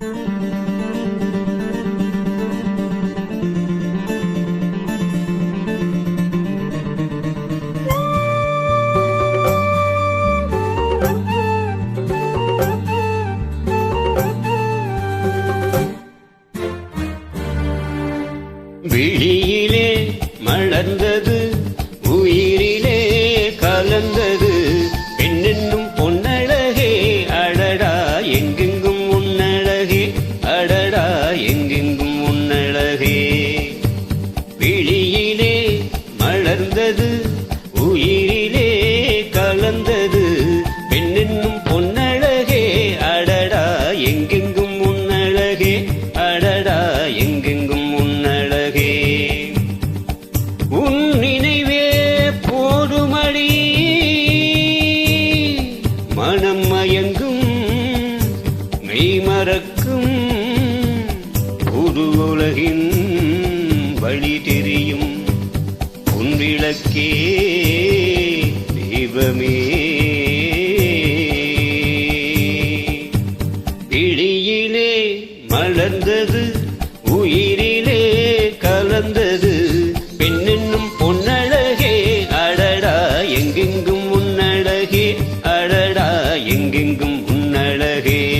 Música புது உலகின் வழி தெரியும். உன்விளக்கே தெய்வமே. விழியிலே மலர்ந்தது உயிரிலே கலந்தது. பெண்ணென்னும் பொன்னழகே அடடா எங்கெங்கும் உன்னழகே அடடா எங்கெங்கும் உன்னழகே.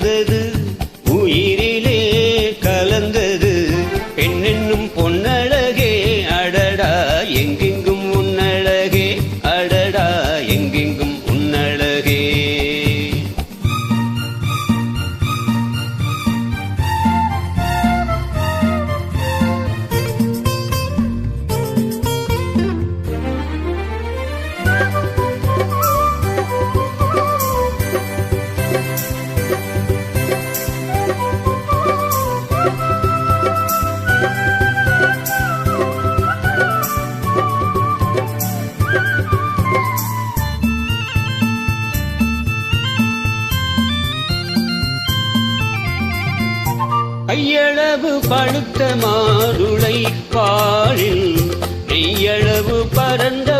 மலர்ந்தது கையளவு பழுத்த மாதுளை பாழில் நெய்யளவு பரந்த